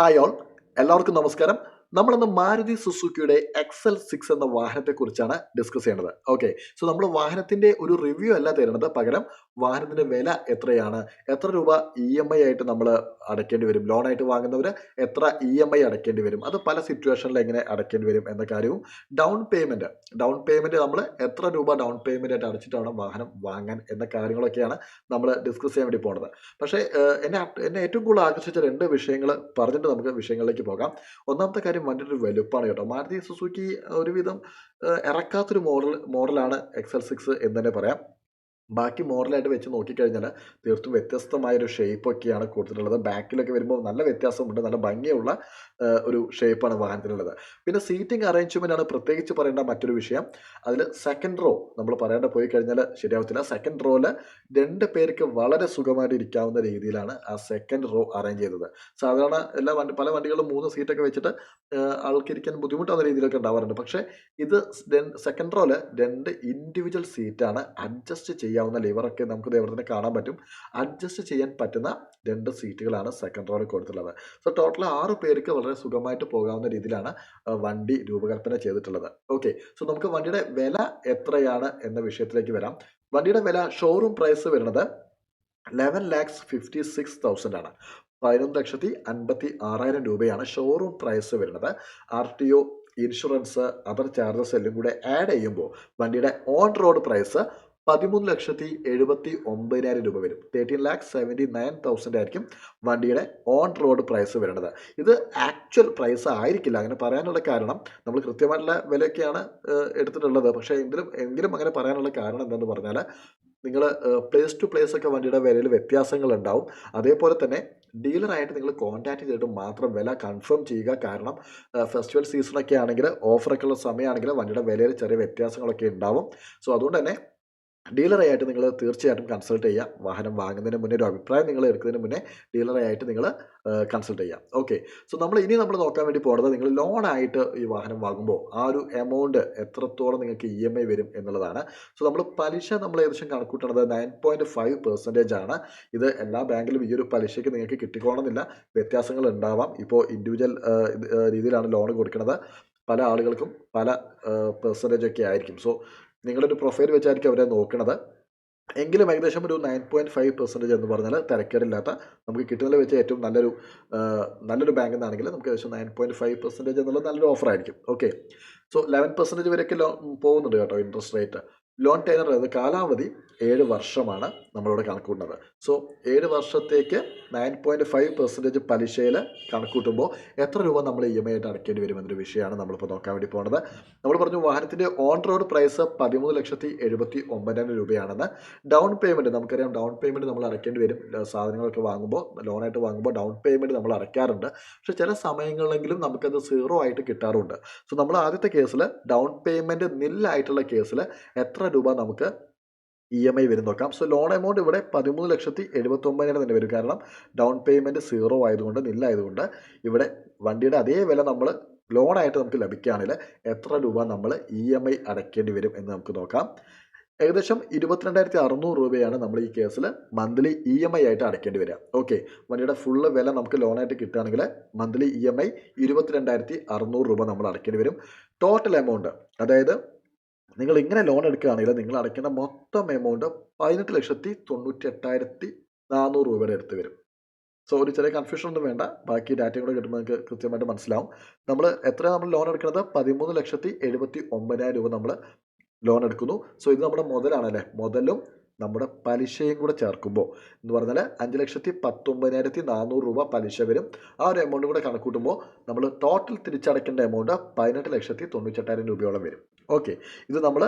Hi all എല്ലാവർക്കും നമസ്കാരം. നമ്മളിന്ന് മാരുതി സുസുക്കിയുടെ എക്സൽ സിക്സ് എന്ന വാഹനത്തെക്കുറിച്ചാണ് ഡിസ്കസ് ചെയ്യേണ്ടത്. ഓക്കെ സോ നമ്മൾ വാഹനത്തിന്റെ ഒരു റിവ്യൂ അല്ല തരുന്നത്. പകരം വാഹനത്തിന്റെ വില എത്രയാണ്? എത്ര രൂപ ഇ എം ഐ ആയിട്ട് നമ്മൾ അടയ്ക്കേണ്ടി വരും? ലോണായിട്ട് വാങ്ങുന്നവർ എത്ര ഇ എം ഐ അടയ്ക്കേണ്ടി വരും? അത് പല സിറ്റുവേഷനിൽ എങ്ങനെ അടയ്ക്കേണ്ടി വരും എന്ന കാര്യവും ഡൗൺ പേയ്മെന്റ് ഡൗൺ പേയ്മെന്റ് നമ്മൾ എത്ര രൂപ ഡൗൺ പേയ്മെന്റ് ആയിട്ട് അടച്ചിട്ടാണ് വാഹനം വാങ്ങാൻ എന്ന കാര്യങ്ങളൊക്കെയാണ് നമ്മൾ ഡിസ്കസ് ചെയ്യാൻ വേണ്ടി പോകുന്നത് പക്ഷേ എന്നെ എന്നെ ഏറ്റവും കൂടുതൽ ആകർഷിച്ച രണ്ട് വിഷയങ്ങൾ പറഞ്ഞിട്ട് നമുക്ക് വിഷയങ്ങളിലേക്ക് പോകാം. ഒന്നാമത്തെ കാര്യം വണ്ടിയുടെ ഒരു വലുപ്പമാണ് കേട്ടോ. മാരുതി സുസുക്കി ഒരുവിധം ഇറക്കാത്തൊരു മോഡൽ മോഡലാണ് എക്സൽ സിക്സ് എന്ന് തന്നെ പറയാം. ബാക്കി മോറലായിട്ട് വെച്ച് നോക്കിക്കഴിഞ്ഞാൽ തീർത്തും വ്യത്യസ്തമായ ഒരു ഷേപ്പൊക്കെയാണ് കൊടുത്തിട്ടുള്ളത് ബാക്കിലൊക്കെ വരുമ്പോൾ നല്ല വ്യത്യാസമുണ്ട്. നല്ല ഭംഗിയുള്ള ഒരു ഷേപ്പാണ് വാഹനത്തിനുള്ളത്. പിന്നെ സീറ്റിംഗ് അറേഞ്ച്മെന്റ് പ്രത്യേകിച്ച് പറയേണ്ട മറ്റൊരു വിഷയം. അതിൽ സെക്കൻഡ് റോ നമ്മൾ പറയേണ്ട പോയി കഴിഞ്ഞാൽ ശരിയാവത്തില്ല. സെക്കൻഡ് റോയിൽ രണ്ട് പേർക്ക് വളരെ സുഖമായിട്ട് ഇരിക്കാവുന്ന രീതിയിലാണ് ആ സെക്കൻഡ് റോ അറേഞ്ച് ചെയ്തത്. സാധാരണ എല്ലാ വണ്ടി പല വണ്ടികളും മൂന്ന് സീറ്റൊക്കെ വെച്ചിട്ട് ആൾക്കിരിക്കാൻ ബുദ്ധിമുട്ടാവുന്ന രീതിയിലൊക്കെ ഉണ്ടാവാറുണ്ട്. പക്ഷേ ഇത് സെക്കൻഡ് റോയിൽ രണ്ട് ഇൻഡിവിജ്വൽ സീറ്റാണ് അഡ്ജസ്റ്റ് ചെയ്യാവുന്ന ലിവറൊക്കെ നമുക്ക് ദൈവത്തിന് കാണാൻ പറ്റും. അഡ്ജസ്റ്റ് ചെയ്യാൻ പറ്റുന്ന രണ്ട് സീറ്റുകളാണ് സെക്കൻഡ് റോയിൽ കൊടുത്തിട്ടുള്ളത്. സോ ടോട്ടൽ ആറ് പേർക്ക് വളരെ സുഖമായിട്ട് പോകാവുന്ന രീതിയിലാണ് വണ്ടി രൂപകൽപ്പന ചെയ്തിട്ടുള്ളത്. ഓക്കെ സോ നമുക്ക് വണ്ടിയുടെ വില എത്രയാണ് എന്ന വിഷയത്തിലേക്ക് വരാം. വണ്ടിയുടെ വില ഷോറൂം പ്രൈസ് വരുന്നത് eleven lakhs fifty six thousand ആണ്. പതിനൊന്ന് ലക്ഷത്തി അൻപത്തി ആറായിരം രൂപയാണ് ഷോറൂം പ്രൈസ് വരുന്നത്. R T O insurance other charges എല്ലാം കൂടെ ആഡ് ചെയ്യുമ്പോൾ വണ്ടിയുടെ ഓൺ റോഡ് പ്രൈസ് പതിമൂന്ന് ലക്ഷത്തി എഴുപത്തി ഒമ്പതിനായിരം രൂപ വരും. Thirteen lakh seventy nine thousand ആയിരിക്കും വണ്ടിയുടെ ഓൺ റോഡ് പ്രൈസ് വരുന്നത്. ഇത് ആക്ച്വൽ പ്രൈസ് ആയിരിക്കില്ല. അങ്ങനെ പറയാനുള്ള കാരണം നമ്മൾ കൃത്യമായിട്ടുള്ള വിലയൊക്കെയാണ് എടുത്തിട്ടുള്ളത്. പക്ഷേ എങ്കിലും എങ്കിലും അങ്ങനെ പറയാനുള്ള കാരണം എന്തെന്ന് പറഞ്ഞാൽ നിങ്ങൾ പ്ലേസ് ടു പ്ലേസ് ഒക്കെ വണ്ടിയുടെ വിലയിൽ വ്യത്യാസങ്ങൾ ഉണ്ടാവും. അതേപോലെ തന്നെ ഡീലറായിട്ട് നിങ്ങൾ കോൺടാക്ട് ചെയ്തിട്ട് മാത്രം വില കൺഫേം ചെയ്യുക. കാരണം ഫെസ്റ്റിവൽ സീസണൊക്കെ ആണെങ്കിൽ ഓഫറൊക്കെ ഉള്ള സമയമാണെങ്കിൽ വണ്ടിയുടെ വിലയിൽ ചെറിയ വ്യത്യാസങ്ങളൊക്കെ ഉണ്ടാവും. സോ അതുകൊണ്ട് തന്നെ ഡീലറായിട്ട് നിങ്ങൾ തീർച്ചയായിട്ടും കൺസൾട്ട് ചെയ്യുക വാഹനം വാങ്ങുന്നതിന് മുന്നേ ഒരു അഭിപ്രായം നിങ്ങൾ എടുക്കുന്നതിന് മുന്നേ ഡീലറായിട്ട് നിങ്ങൾ കൺസൾട്ട് ചെയ്യാം. ഓക്കെ സോ നമ്മൾ ഇനി നമ്മൾ നോക്കാൻ വേണ്ടി പോകുന്നത് നിങ്ങൾ ലോണായിട്ട് ഈ വാഹനം വാങ്ങുമ്പോൾ ആ ഒരു എമൗണ്ട് എത്രത്തോളം നിങ്ങൾക്ക് ഇ എം ഐ വരും എന്നുള്ളതാണ്. സോ നമ്മൾ പലിശ നമ്മൾ ഏകദേശം കണക്കൂട്ടുന്നത് നയൻ പോയിന്റ് ഫൈവ് പെർസെന്റേജ് ആണ്. ഇത് എല്ലാ ബാങ്കിലും ഈ ഒരു പലിശയ്ക്ക് നിങ്ങൾക്ക് കിട്ടിക്കോണമെന്നില്ല വ്യത്യാസങ്ങൾ ഉണ്ടാവാം. ഇപ്പോൾ ഇൻഡിവിജ്വൽ രീതിയിലാണ് ലോൺ കൊടുക്കുന്നത് പല ആളുകൾക്കും പല പെർസെന്റേജ് ഒക്കെ ആയിരിക്കും. സോ നിങ്ങളൊരു പ്രൊഫൈൽ വെച്ചായിരിക്കും അവരെ നോക്കണത്. എങ്കിലും ഏകദേശം ഒരു നയൻ പോയിന്റ് ഫൈവ് പെർസെന്റേജ് എന്ന് പറഞ്ഞാൽ തിരക്കേടില്ലാത്ത നമുക്ക് കിട്ടുന്നതിൽ വെച്ച് ഏറ്റവും നല്ലൊരു നല്ലൊരു ബാങ്ക് എന്നാണെങ്കിൽ നമുക്ക് ഏകദേശം നയൻ പോയിന്റ് ഫൈവ് പെർസെന്റേജ് എന്നുള്ളത് നല്ലൊരു ഓഫറായിരിക്കും ഓക്കെ സോ ലെവൻ പെർസെന്റേജ് വരെയൊക്കെ ലോ പോകുന്നുണ്ട് കേട്ടോ ഇൻട്രസ്റ്റ് റേറ്റ് ലോൺ ടൈനർ അത് കാലാവധി ഏഴ് വർഷമാണ് നമ്മളിവിടെ കണക്കൂട്ടുന്നത്. സോ ഏഴ് വർഷത്തേക്ക് നയൻ പോയിന്റ് ഫൈവ് പെർസെന്റേജ് പലിശയിൽ കണക്കൂട്ടുമ്പോൾ എത്ര രൂപ നമ്മൾ ഇ എം ഐ ആയിട്ട് അടയ്ക്കേണ്ടി വരും എന്നൊരു വിഷയമാണ് നമ്മളിപ്പോൾ നോക്കാൻ വേണ്ടി പോകുന്നത്. നമ്മൾ പറഞ്ഞു വാഹനത്തിന്റെ ഓൺ റോഡ് പ്രൈസ് പതിമൂന്ന് ലക്ഷത്തി എഴുപത്തി ഒമ്പതിനായിരം രൂപയാണെന്ന്. ഡൗൺ പേയ്മെന്റ് നമുക്കറിയാം. ഡൗൺ പേയ്മെന്റ് നമ്മൾ അടയ്ക്കേണ്ടി വരും. സാധനങ്ങളൊക്കെ വാങ്ങുമ്പോൾ ലോണായിട്ട് വാങ്ങുമ്പോൾ ഡൗൺ പേയ്മെന്റ് നമ്മൾ അടയ്ക്കാറുണ്ട്. പക്ഷേ ചില സമയങ്ങളിലെങ്കിലും നമുക്കത് സീറോ ആയിട്ട് കിട്ടാറുണ്ട്. സോ നമ്മൾ ആദ്യത്തെ കേസിൽ ഡൗൺ പേയ്മെന്റ് നില്ലായിട്ടുള്ള കേസിൽ എത്ര രൂപ നമുക്ക് ഇ എം ഐ വരും നോക്കാം. സോ ലോൺ എമൗണ്ട് ഇവിടെ പതിമൂന്ന് ലക്ഷത്തി എഴുപത്തി ഒമ്പതിനായിരം തന്നെ വരും. കാരണം ഡൗൺ പേയ്മെന്റ് സീറോ ആയതുകൊണ്ട് നില്ലായതുകൊണ്ട് ഇവിടെ വണ്ടിയുടെ അതേ വില നമ്മൾ ലോണായിട്ട് നമുക്ക് ലഭിക്കുകയാണെങ്കിൽ എത്ര രൂപ നമ്മൾ ഇ എം ഐ അടയ്ക്കേണ്ടി വരും എന്ന് നമുക്ക് നോക്കാം. ഏകദേശം ഇരുപത്തിരണ്ടായിരത്തി അറുന്നൂറ് രൂപയാണ് നമ്മൾ ഈ കേസിൽ മന്ത്ലി ഇ എം ഐ ആയിട്ട് അടയ്ക്കേണ്ടി വരിക. ഓക്കെ വണ്ടിയുടെ ഫുള്ള് വില നമുക്ക് ലോണായിട്ട് കിട്ടുകയാണെങ്കിൽ മന്ത്ലി ഇ എം ഐ ഇരുപത്തിരണ്ടായിരത്തി അറുന്നൂറ് രൂപ നമ്മൾ അടയ്ക്കേണ്ടി വരും. ടോട്ടൽ എമൗണ്ട് അതായത് നിങ്ങൾ ഇങ്ങനെ ലോൺ എടുക്കുകയാണെങ്കിൽ നിങ്ങൾ അടയ്ക്കേണ്ട മൊത്തം എമൗണ്ട് പതിനെട്ട് ലക്ഷത്തി തൊണ്ണൂറ്റി എട്ടായിരത്തി നാനൂറ് രൂപയുടെ അടുത്ത് വരും. സോ ഒരു ചെറിയ കൺഫ്യൂഷൻ ഒന്നും വേണ്ട. ബാക്കി ഡാറ്റയും കൂടെ കിട്ടുമ്പോൾ നിങ്ങൾക്ക് കൃത്യമായിട്ട് മനസ്സിലാവും. നമ്മൾ എത്ര നമ്മൾ ലോൺ എടുക്കുന്നത്? പതിമൂന്ന് ലക്ഷത്തി എഴുപത്തി ഒമ്പതിനായിരം രൂപ നമ്മൾ ലോൺ എടുക്കുന്നു. സോ ഇത് നമ്മുടെ മുതലാണല്ലേ മുതലും നമ്മുടെ പലിശയും കൂടെ ചേർക്കുമ്പോൾ. എന്ന് പറഞ്ഞാൽ അഞ്ച് ലക്ഷത്തി പത്തൊമ്പതിനായിരത്തി നാനൂറ് രൂപ പലിശ വരും. ആ ഒരു എമൗണ്ട് കൂടെ കണക്കൂട്ടുമ്പോൾ നമ്മൾ ടോട്ടൽ തിരിച്ചടയ്ക്കേണ്ട എമൗണ്ട് പതിനെട്ട് ലക്ഷത്തി തൊണ്ണൂറ്റെട്ടായിരം രൂപയോളം വരും. ഓക്കെ ഇത് നമ്മൾ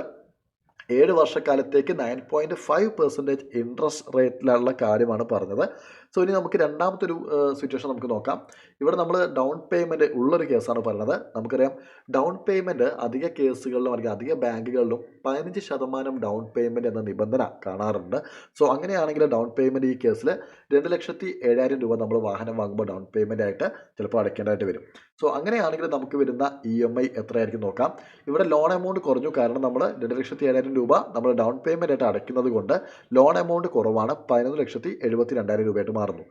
ഏഴ് വർഷക്കാലത്തേക്ക് nine point five percentage interest റേറ്റിലുള്ള കാര്യമാണ് പറഞ്ഞത്. സോ ഇനി നമുക്ക് രണ്ടാമത്തെ ഒരു സിറ്റുവേഷൻ നമുക്ക് നോക്കാം. ഇവിടെ നമ്മൾ ഡൗൺ പേയ്മെന്റ് ഉള്ളൊരു കേസാണ് പറയുന്നത്. നമുക്കറിയാം ഡൗൺ പേയ്മെന്റ് അധിക കേസുകളിലും അല്ലെങ്കിൽ അധിക ബാങ്കുകളിലും പതിനഞ്ച് ശതമാനം ഡൗൺ പേയ്മെന്റ് എന്ന നിബന്ധന കാണാറുണ്ട്. സോ അങ്ങനെയാണെങ്കിൽ ഡൗൺ പേയ്മെന്റ് ഈ കേസിൽ രണ്ട് ലക്ഷത്തി ഏഴായിരം രൂപ നമ്മൾ വാഹനം വാങ്ങുമ്പോൾ ഡൗൺ പേയ്മെന്റ് ആയിട്ട് ചിലപ്പോൾ അടയ്ക്കേണ്ടതായിട്ട് വരും. സോ അങ്ങനെയാണെങ്കിൽ നമുക്ക് വരുന്ന ഇ എം ഐ എത്രയായിരിക്കും നോക്കാം. ഇവിടെ ലോൺ എമൗണ്ട് കുറഞ്ഞു കാരണം നമ്മൾ രണ്ട് ലക്ഷത്തി ഏഴായിരം രൂപ നമ്മൾ ഡൗൺ പേയ്മെന്റ് ആയിട്ട് അടയ്ക്കുന്നത് കൊണ്ട് ലോൺ എമൗണ്ട് കുറവാണ്. പതിനൊന്ന് ലക്ഷത്തി എഴുപത്തി രണ്ടായിരം രൂപയായിട്ട് മാറുന്നു.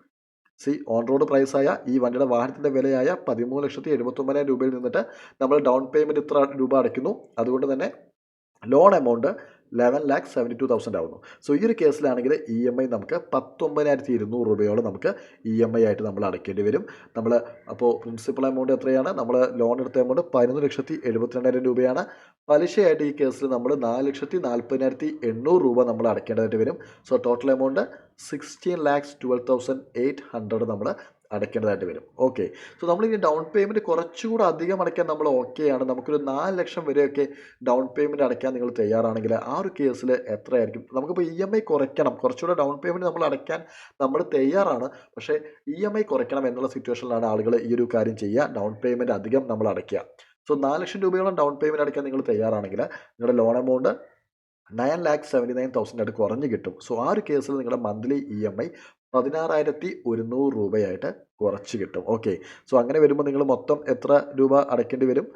സി ഓൺ റോഡ് പ്രൈസായ ഈ വണ്ടിയുടെ വാഹനത്തിന്റെ വിലയായ പതിമൂന്ന് ലക്ഷത്തി എഴുപത്തൊമ്പതിനായിരം രൂപയിൽ നിന്നിട്ട് നമ്മൾ ഡൗൺ പേയ്മെന്റ് ഇത്ര രൂപ അടയ്ക്കുന്നു. അതുകൊണ്ട് തന്നെ loan amount eleven lakh seventy two thousand ആവുന്നു. സോ ഈ ഒരു കേസിലാണെങ്കിൽ ഇ എം ഐ നമുക്ക് പത്തൊമ്പതിനായിരത്തി ഇരുന്നൂറ് രൂപയോളം നമുക്ക് ഇ എം ഐ ആയിട്ട് നമ്മൾ അടയ്ക്കേണ്ടി വരും. നമ്മൾ അപ്പോൾ പ്രിൻസിപ്പൽ എമൗണ്ട് എത്രയാണ്? നമ്മൾ ലോൺ എടുത്ത എമൗണ്ട് പതിനൊന്ന് ലക്ഷത്തി എഴുപത്തിരണ്ടായിരം രൂപയാണ്. പലിശയായിട്ട് ഈ കേസിൽ നമ്മൾ നാല് ലക്ഷത്തി നാൽപ്പതിനായിരത്തി എണ്ണൂറ് രൂപ നമ്മൾ അടയ്ക്കേണ്ടതായിട്ട് വരും. So total amount sixteen lakhs twelve thousand eight hundred നമ്മൾ അടയ്ക്കേണ്ടതായിട്ട് വരും. ഓക്കെ സോ നമ്മൾ ഇനി ഡൗൺ പേയ്മെന്റ് കുറച്ചുകൂടെ അധികം അടയ്ക്കാൻ നമ്മൾ ഓക്കെയാണ് നമുക്കൊരു നാല് ലക്ഷം വരെയൊക്കെ ഡൗൺ പേയ്മെന്റ് അടയ്ക്കാൻ നിങ്ങൾ തയ്യാറാണെങ്കിൽ ആ ഒരു കേസിൽ എത്രയായിരിക്കും? നമുക്കിപ്പോൾ ഇ എം ഐ കുറയ്ക്കണം. കുറച്ചുകൂടെ ഡൗൺ പേയ്മെന്റ് നമ്മൾ അടയ്ക്കാൻ നമ്മൾ തയ്യാറാണ്. പക്ഷേ ഇ എം ഐ കുറയ്ക്കണം എന്നുള്ള സിറ്റുവേഷനിലാണ് ആളുകൾ ഈ ഒരു കാര്യം ചെയ്യുക. ഡൗൺ പേയ്മെന്റ് അധികം നമ്മൾ അടയ്ക്കുക. സോ നാല് ലക്ഷം രൂപയോളം ഡൗൺ പേയ്മെന്റ് അടയ്ക്കാൻ നിങ്ങൾ തയ്യാറാണെങ്കിൽ നിങ്ങളുടെ loan amount nine lakh seventy nine thousand ആയിട്ട് കുറഞ്ഞ് കിട്ടും. സോ ആ ഒരു കേസിൽ നിങ്ങളുടെ മന്ത്ലി ഇ എം ഐ പതിനാറായിരത്തി ഒരുന്നൂറ് രൂപയായിട്ട് കുറച്ച് കിട്ടും. ഓക്കെ. സോ അങ്ങനെ വരുമ്പോൾ നിങ്ങൾ മൊത്തം എത്ര രൂപ അടയ്ക്കേണ്ടി വരും?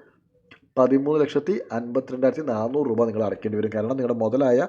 പതിമൂന്ന് ലക്ഷത്തി അൻപത്തിരണ്ടായിരത്തി നാനൂറ് രൂപ നിങ്ങൾ അടയ്ക്കേണ്ടി വരും. കാരണം നിങ്ങളുടെ മുതലായ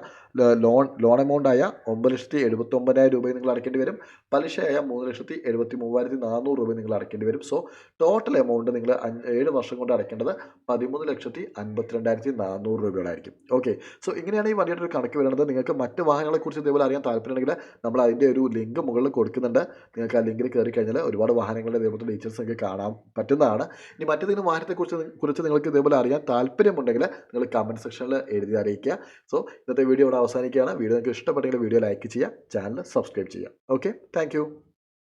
ലോൺ ലോൺ എമൗണ്ടായ ഒമ്പത് ലക്ഷത്തി എഴുപത്തൊമ്പതിനായിരം രൂപയും നിങ്ങൾ അടയ്ക്കേണ്ടി വരും. പലിശയായ മൂന്ന് ലക്ഷത്തി എഴുപത്തി മൂവായിരത്തി നാനൂറ് രൂപ നിങ്ങൾ അടയ്ക്കേണ്ടി വരും. സോ ടോട്ടൽ എമൗണ്ട് നിങ്ങൾ ഏഴ് വർഷം കൊണ്ട് അടയ്ക്കേണ്ടത് പതിമൂന്ന് ലക്ഷത്തി അൻപത്തിരണ്ടായിരത്തി നാനൂറ് രൂപയോടായിരിക്കും. ഓക്കെ സോ ഇങ്ങനെയാണ് ഈ വണ്ടിയുടെ ഒരു കണക്ക് വരുന്നത്. നിങ്ങൾക്ക് മറ്റ് വാഹനങ്ങളെക്കുറിച്ച് ഇതേപോലെ അറിയാൻ താല്പര്യമുണ്ടെങ്കിൽ നമ്മൾ അതിന്റെ ഒരു ലിങ്ക് മുകളിൽ കൊടുക്കുന്നുണ്ട്. നിങ്ങൾക്ക് ആ ലിങ്കിൽ കയറി കഴിഞ്ഞാൽ ഒരുപാട് വാഹനങ്ങളുടെ ഇതേപോലത്തെ ഡീറ്റെയിൽസ് നിങ്ങൾക്ക് കാണാൻ പറ്റുന്നതാണ്. ഇനി മറ്റേതെങ്കിലും വാഹനത്തെക്കുറിച്ച് കുറിച്ച് നിങ്ങൾക്ക് ഇതേപോലെ അറിയാൻ താല്പര്യമുണ്ടെങ്കിൽ നിങ്ങൾ കമന്റ് സെക്ഷനിൽ എഴുതി അറിയിക്കുക. സോ ഇന്നത്തെ വീഡിയോ ഇവിടെ അവസാനിക്കുകയാണ്. വീഡിയോ നിങ്ങൾക്ക് ഇഷ്ടപ്പെട്ടെങ്കിൽ വീഡിയോ ലൈക്ക് ചെയ്യുക ചാനൽ സബ്സ്ക്രൈബ് ചെയ്യുക. Okay thank